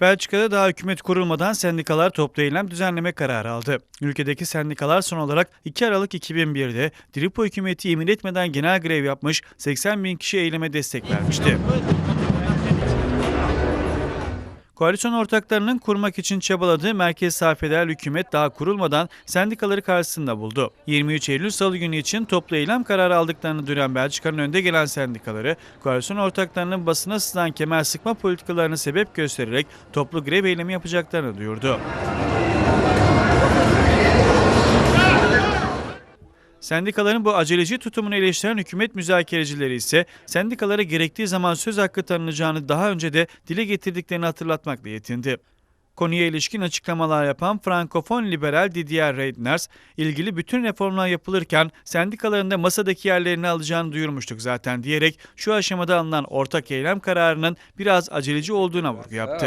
Belçika'da daha hükümet kurulmadan sendikalar toplu eylem düzenleme kararı aldı. Ülkedeki sendikalar son olarak 2 Aralık 2001'de Diripo hükümeti yemin etmeden genel grev yapmış 80 bin kişi eyleme destek vermişti. Koalisyon ortaklarının kurmak için çabaladığı Merkez Sağ Federal hükümet daha kurulmadan sendikaları karşısında buldu. 23 Eylül Salı günü için toplu eylem kararı aldıklarını duyuran Belçika'nın önde gelen sendikaları, koalisyon ortaklarının basına sızan kemer sıkma politikalarını sebep göstererek toplu grev eylemi yapacaklarını duyurdu. Sendikaların bu aceleci tutumunu eleştiren hükümet müzakerecileri ise sendikalara gerektiği zaman söz hakkı tanınacağını daha önce de dile getirdiklerini hatırlatmakla yetindi. Konuya ilişkin açıklamalar yapan Frankofon liberal Didier Reinders, ilgili bütün reformlar yapılırken sendikaların da masadaki yerlerini alacağını duyurmuştuk zaten diyerek şu aşamada alınan ortak eylem kararının biraz aceleci olduğuna vurgu yaptı.